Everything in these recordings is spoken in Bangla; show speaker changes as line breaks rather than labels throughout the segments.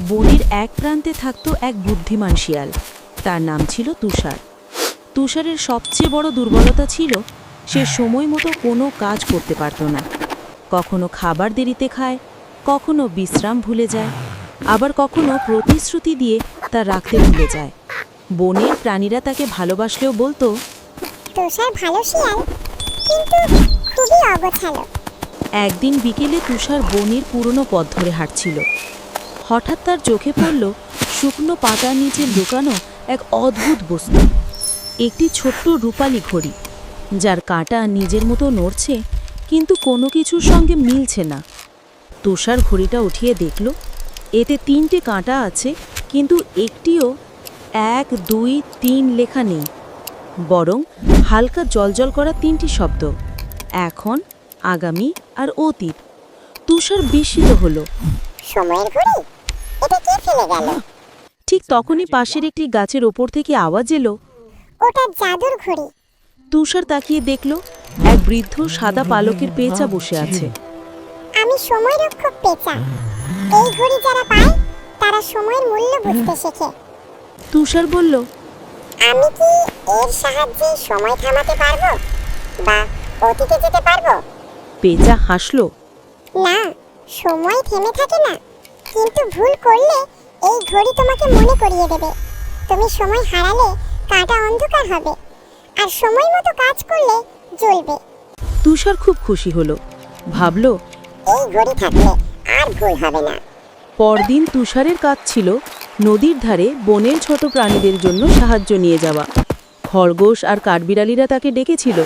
বনের এক প্রান্তে থাকতো এক বুদ্ধিমান শিয়াল। তার নাম ছিল তুষার। তুষারের সবচেয়ে বড় দুর্বলতা ছিল সে সময় মতো কোনো কাজ করতে পারত না। কখনো খাবার দেরিতে খায় কখনো বিশ্রাম ভুলে যায় আবার কখনো প্রতিশ্রুতি দিয়ে তা রাখতে ভুলে যায়। বনের প্রাণীরা তাকে ভালোবাসলেও বলতো
তুষার ভালো শিয়াল কিন্তু খুবই অগোছালো।
একদিন বিকেলে তুষার বনের পুরনো পথ ধরে হাঁটছিল। হঠাৎ তার চোখে পড়ল শুকনো পাতার নিচে লুকানো এক অদ্ভুত বস্তু। একটি ছোট্ট রূপালী ঘড়ি, যার কাঁটা নিজের মতো নড়ছে, কিন্তু কোনো কিছুর সঙ্গে মিলছে না। তুষার ঘড়িটা উঠিয়ে দেখল, এতে তিনটে কাঁটা আছে, কিন্তু একটিও এক, দুই, তিন লেখা নেই, বরং হালকা জলজল করা তিনটি শব্দ, এখন, আগামী আর অতীত। তুষার বিস্মিত হলো।
সময়ের ঘড়ি?
ঠিক তখনই পাশের একটি গাছের ওপর থেকে আওয়াজ এলো।
ওটা জাদুর ঘড়ি।
তুষার তাকিয়ে দেখল এক বৃদ্ধ সাদা পালকের পেঁচা বসে আছে।
আমি সময় রক্ষক পেঁচা। এই ঘড়ি যারা পায় তারা সময়ের মূল্য বুঝতে শেখে।
তুষার বলল
আমি কি এর সাহায্যে সময় থামাতে পারব? বা অতীতে যেতে পারব?
পেঁচা হাসলো।
না সময় থেমে থাকে না। কিন্তু ভুল করলে এই ঘড়ি তোমাকে মনে করিয়ে দেবে। তুমি সময় হারালে কাঁটা অন্ধকার হবে। আর সময় মতো কাজ করলে জ্বলবে।
তুষার খুব খুশি হলো। ভাবল
এই ঘড়ি থাকলে আর ভুল হবে না।
পরদিন তুষারের কাজ ছিল নদীর ধারে বনের ছোট প্রাণীদের জন্য সাহায্য নিয়ে যাওয়া। খরগোশ আর কাঠবিড়ালিরা তাকে ডেকেছিল।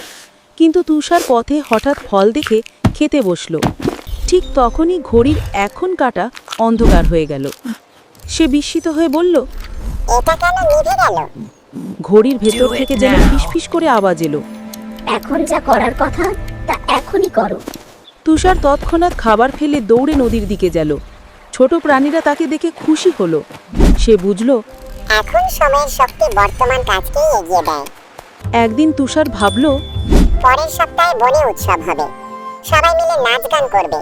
কিন্তু তুষার পথে হঠাৎ ফল দেখে খেতে বসল। ঠিক তখনই ঘড়ির এখন কাটা অন্ধকার হয়ে গেল। সে বিস্মিত হয়ে বলল
এটা কেন নিভে গেল?
ঘড়ির ভেতর থেকে যেন ফিসফিস করে আওয়াজ এলো।
এখন যা করার কথা তা এখনই করো।
তুষার তৎক্ষণাৎ খাবার ফেলে দৌড়ে নদীর দিকে গেল। ছোট প্রাণীরা তাকে দেখে খুশি হলো। সে বুঝল
এখন সময়ের শক্তি বর্তমান কাজকেই এগিয়ে দেয়।
একদিন তুষার ভাবল
পরের সপ্তাহে বনে উৎসব হবে। সবাই মিলে নাচ গান করবে।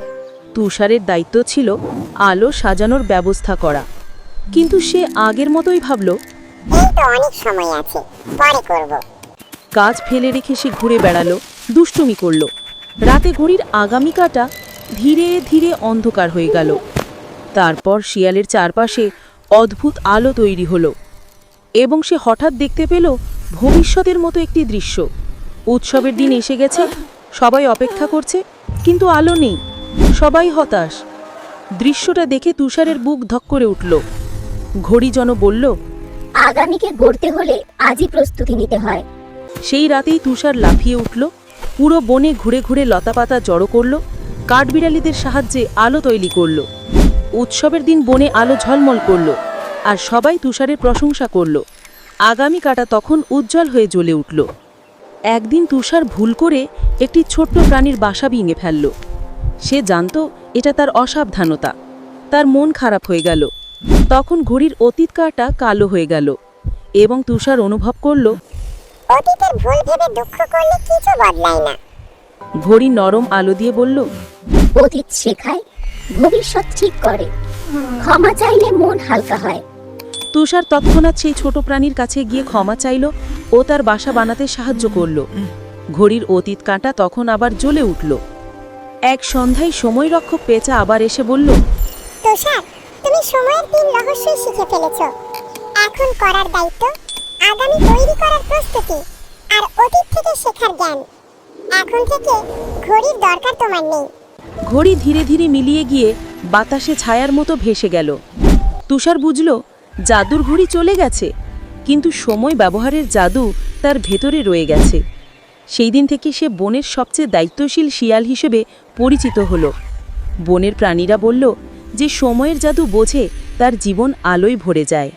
তুষারের দায়িত্ব ছিল আলো সাজানোর ব্যবস্থা করা। কিন্তু সে আগের মতোই ভাবল
এই তো অনেক সময় আছে পরে করব।
কাজ ফেলে রেখে সে ঘুরে বেড়ালো দুষ্টুমি করল। রাতে ঘড়ির আগামী কাটা ধীরে ধীরে অন্ধকার হয়ে গেল। তারপর শিয়ালের চারপাশে অদ্ভুত আলো তৈরি হলো এবং সে হঠাৎ দেখতে পেল ভবিষ্যতের মতো একটি দৃশ্য। উৎসবের দিন এসে গেছে সবাই অপেক্ষা করছে কিন্তু আলো নেই সবাই হতাশ। দৃশ্যটা দেখে তুষারের বুক ধক করে উঠল। ঘড়ি জন বলল
আগামীকে গড়তে হলে আজই প্রস্তুতি নিতে হয়।
সেই রাতেই তুষার লাফিয়ে উঠল পুরো বনে ঘুরে ঘুরে লতাপাতা জড়ো করল কাঠবিড়ালিদের সাহায্যে আলো তৈরি করল উৎসবের দিন বনে আলো ঝলমল করল আর সবাই তুষারের প্রশংসা করল। আগামী কাটা তখন উজ্জ্বল হয়ে জ্বলে উঠল। একদিন তুষার ভুল করে একটি ছোট্ট প্রাণীর বাসা ভেঙে ফেলল। সে জানত এটা তার অসাবধানতা তার মন খারাপ হয়ে গেল। তখন ঘড়ির অতীত কাটা কালো হয়ে গেল এবং তুষার অনুভব করল
অতীতের ভুল ভেবে দুঃখ করলে কিছু বদলায় না।
ঘড়ি নরম আলো দিয়ে বলল
অতীত শেখায় ভবিষ্যৎ ঠিক করে। ক্ষমা চাইলে মন হালকা হয়।
তুষার তৎক্ষণাৎ সেই ছোট প্রাণীর কাছে গিয়ে ক্ষমা চাইল ও তার বাসা বানাতে সাহায্য করল। ঘড়ির অতীত কাঁটা তখন আবার জ্বলে উঠল। এক সন্ধ্যায় সময় রক্ষক পেঁচা আবার এসে বলল
তুষার তুমি সময়ের তিন রহস্যই শিখে ফেলেছ। এখন করার দায়িত্ব, আগামী তৈরি করার প্রস্তুতি, আর অতীত থেকে শেখার জ্ঞান। এখন থেকে ঘড়ির দরকার তোমার নেই।
ঘড়ি ধীরে ধীরে মিলিয়ে গিয়ে বাতাসে ছায়ার মতো ভেসে গেল। তুষার বুঝল, জাদুর ঘড়ি চলে গেছে, কিন্তু সময় ব্যবহারের জাদু তার ভেতরে রয়ে গেছে। সেই দিন থেকে সে বনের সবচেয়ে দায়িত্বশীল শিয়াল হিসেবে পরিচিত হলো। বনের প্রাণীরা বলল যে সময়ের জাদু বোঝে তার জীবন আলোয় ভরে যায়।